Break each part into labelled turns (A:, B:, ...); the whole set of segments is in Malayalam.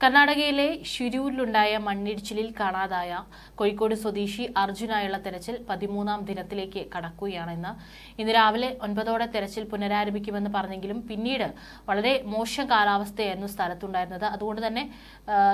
A: കർണാടകയിലെ ഷിരൂരിലുണ്ടായ മണ്ണിടിച്ചിലിൽ കാണാതായ കോഴിക്കോട് സ്വദേശി അർജുനായുള്ള തെരച്ചിൽ പതിമൂന്നാം ദിനത്തിലേക്ക് കടക്കുകയാണെന്ന് ഇന്ന് രാവിലെ ഒൻപതോടെ തെരച്ചിൽ പുനരാരംഭിക്കുമെന്ന് പറഞ്ഞെങ്കിലും പിന്നീട് വളരെ മോശം കാലാവസ്ഥയായിരുന്നു സ്ഥലത്തുണ്ടായിരുന്നത്. അതുകൊണ്ട് തന്നെ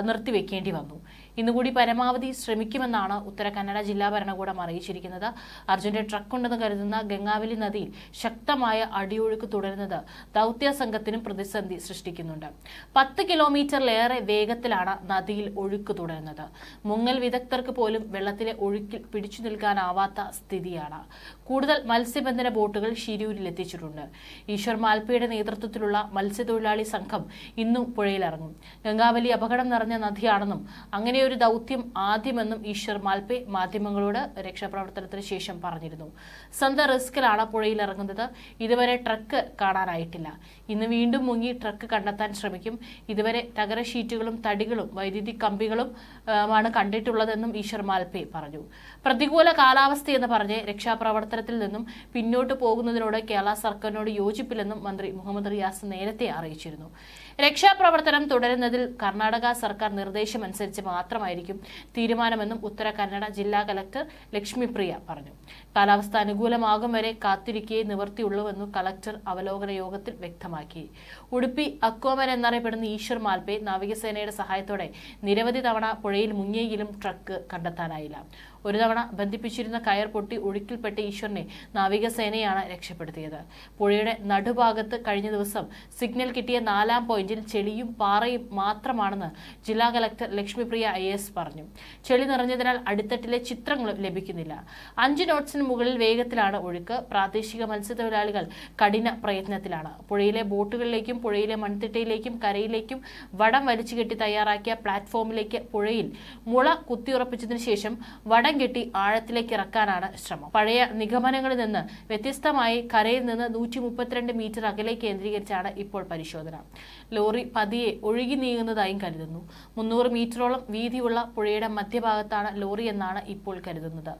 A: നിർത്തിവെക്കേണ്ടി വന്നു. ഇന്നുകൂടി പരമാവധി ശ്രമിക്കുമെന്നാണ് ഉത്തര കന്നഡ ജില്ലാ ഭരണകൂടം അറിയിച്ചിരിക്കുന്നത്. അർജുന്റെ ട്രക്കുണ്ടെന്ന് കരുതുന്ന ഗംഗാവലി നദിയിൽ ശക്തമായ അടിയൊഴുക്ക് തുടരുന്നത് ദൗത്യ സംഘത്തിനും പ്രതിസന്ധി സൃഷ്ടിക്കുന്നുണ്ട്. പത്ത് കിലോമീറ്ററിലേറെ വേഗത്തിലാണ് നദിയിൽ ഒഴുക്ക് തുടരുന്നത്. മുങ്ങൽ വിദഗ്ധർക്ക് പോലും വെള്ളത്തിലെ ഒഴുക്കിൽ പിടിച്ചു നിൽക്കാനാവാത്ത സ്ഥിതിയാണ്. കൂടുതൽ മത്സ്യബന്ധന ബോട്ടുകൾ ഷിരൂരിൽ എത്തിച്ചിട്ടുണ്ട്. ഈശ്വർ മാൽപ്പയുടെ നേതൃത്വത്തിലുള്ള മത്സ്യത്തൊഴിലാളി സംഘം ഇന്നും പുഴയിലിറങ്ങും. ഗംഗാവലി അപകടം നിറഞ്ഞ നദിയാണെന്നും അങ്ങനെയൊരു ദൗത്യം ആദ്യമെന്നും ഈശ്വർ മാൽപ്പെ മാധ്യമങ്ങളോട് രക്ഷാപ്രവർത്തനത്തിന് ശേഷം പറഞ്ഞിരുന്നു. സ്വന്തം റിസ്കിലാണ് പുഴയിലിറങ്ങുന്നത്. ഇതുവരെ ട്രക്ക് കാണാനായിട്ടില്ല. ഇന്ന് വീണ്ടും മുങ്ങി ട്രക്ക് കണ്ടെത്താൻ ശ്രമിക്കും. ഇതുവരെ തകര ഷീറ്റുകളും തടികളും വൈദ്യുതി കമ്പികളും ആണ് കണ്ടിട്ടുള്ളതെന്നും ഈശ്വർ മാൽപേ പറഞ്ഞു. പ്രതികൂല കാലാവസ്ഥയെന്ന് പറഞ്ഞ് രക്ഷാപ്രവർത്തനത്തിൽ നിന്നും പിന്നോട്ട് പോകുന്നതിനോട് കേരള സർക്കാരിനോട് യോജിപ്പില്ലെന്നും മന്ത്രി മുഹമ്മദ് റിയാസ് നേരത്തെ അറിയിച്ചിരുന്നു. രക്ഷാപ്രവർത്തനം തുടരുന്നതിൽ കർണാടക സർക്കാർ നിർദ്ദേശമനുസരിച്ച് മാത്രമായിരിക്കും തീരുമാനമെന്നും ഉത്തര കന്നഡ ജില്ലാ കലക്ടർ ലക്ഷ്മിപ്രിയ പറഞ്ഞു. കാലാവസ്ഥ അനുകൂലമാകും വരെ കാത്തിരിക്കേ നിവർത്തിയുള്ളൂവെന്നും കലക്ടർ അവലോകന യോഗത്തിൽ വ്യക്തമാക്കി. ഉടുപ്പി അക്കോമൻ എന്നറിയപ്പെടുന്ന ഈശ്വർ മാൽപെ നാവികസേനയുടെ സഹായത്തോടെ നിരവധി തവണ പുഴയിൽ മുങ്ങിയെങ്കിലും ട്രക്ക് കണ്ടെത്താനായില്ല. ഒരു തവണ ബന്ധിപ്പിച്ചിരുന്ന കയർ പൊട്ടി ഒഴുക്കിൽപ്പെട്ട ഈശ്വറിനെ നാവികസേനയാണ് രക്ഷപ്പെടുത്തിയത്. പുഴയുടെ നടുഭാഗത്ത് കഴിഞ്ഞ ദിവസം സിഗ്നൽ കിട്ടിയ നാലാം പോയിന്റിൽ ചെളിയും പാറയും മാത്രമാണെന്ന് ജില്ലാ കലക്ടർ ലക്ഷ്മിപ്രിയ ഐ എസ് പറഞ്ഞു. ചെളി നിറഞ്ഞതിനാൽ അടിത്തട്ടിലെ ചിത്രങ്ങളും ലഭിക്കുന്നില്ല. അഞ്ച് നോട്ട്സിന് മുകളിൽ വേഗത്തിലാണ് ഒഴുക്ക്. പ്രാദേശിക മത്സ്യത്തൊഴിലാളികൾ കഠിന പ്രയത്നത്തിലാണ്. പുഴയിലെ ബോട്ടുകളിലേക്കും പുഴയിലെ മൺതിട്ടയിലേക്കും കരയിലേക്കും വടം വലിച്ചു കെട്ടി തയ്യാറാക്കിയ പ്ലാറ്റ്ഫോമിലേക്ക് പുഴയിൽ മുള കുത്തിയുറപ്പിച്ചതിനു ശേഷം വടം കെട്ടി ആഴത്തിലേക്ക് ഇറക്കാനാണ് ശ്രമം. പഴയ നിഗമനങ്ങളിൽ നിന്ന് വ്യത്യസ്തമായി കരയിൽ നിന്ന് നൂറ്റി മുപ്പത്തിരണ്ട് മീറ്റർ അകലെ കേന്ദ്രീകരിച്ചാണ് ഇപ്പോൾ പരിശോധന. ലോറി പതിയെ ഒഴുകി നീങ്ങുന്നതായും കരുതുന്നു. മുന്നൂറ് മീറ്ററോളം വീതിയുള്ള പുഴയുടെ മധ്യഭാഗത്താണ് ലോറി എന്നാണ് ഇപ്പോൾ കരുതുന്നത്.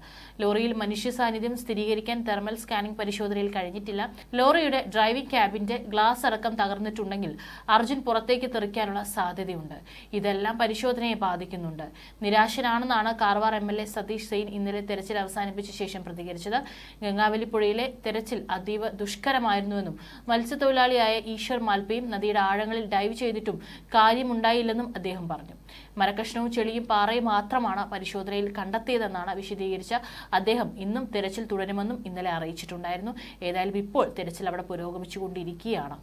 A: ലോറിയിൽ മനുഷ്യ സാന്നിധ്യം സ്ഥിരീകരിക്കാൻ തെർമൽ സ്കാനിംഗ് പരിശോധനയിൽ കഴിഞ്ഞിട്ടില്ല. ലോറിയുടെ ഡ്രൈവിംഗ് ക്യാബിന്റെ ഗ്ലാസ് അടക്കം തകർന്നിട്ടുണ്ടെങ്കിൽ അർജുൻ പുറത്തേക്ക് തെറിക്കാനുള്ള സാധ്യതയുണ്ട്. ഇതെല്ലാം പരിശോധനയെ ബാധിക്കുന്നുണ്ട്. നിരാശനാണെന്നാണ് Karwar M L A Satish Sain ഇന്നലെ തെരച്ചിൽ അവസാനിപ്പിച്ച ശേഷം പ്രതികരിച്ചത്. ഗംഗാവലി പുഴയിലെ തെരച്ചിൽ അതീവ ദുഷ്കരമായിരുന്നുവെന്നും മത്സ്യത്തൊഴിലാളിയായ ഈശ്വർ മാൽപ്പയും നദിയുടെ ആഴങ്ങളിൽ ഡൈവ് ചെയ്തിട്ടും കാര്യമുണ്ടായില്ലെന്നും അദ്ദേഹം പറഞ്ഞു. മരക്കഷ്ണവും ചെളിയും പാറയും മാത്രമാണ് പരിശോധനയിൽ കണ്ടെത്തിയതെന്നാണ് വിശദീകരിച്ച അദ്ദേഹം ഇന്നും തെരച്ചിൽ തുടരുമെന്നും ഇന്നലെ അറിയിച്ചിട്ടുണ്ടായിരുന്നു. ഏതായാലും ഇപ്പോൾ തെരച്ചിൽ അവിടെ പുരോഗമിച്ചുകൊണ്ടിരിക്കുകയാണ്.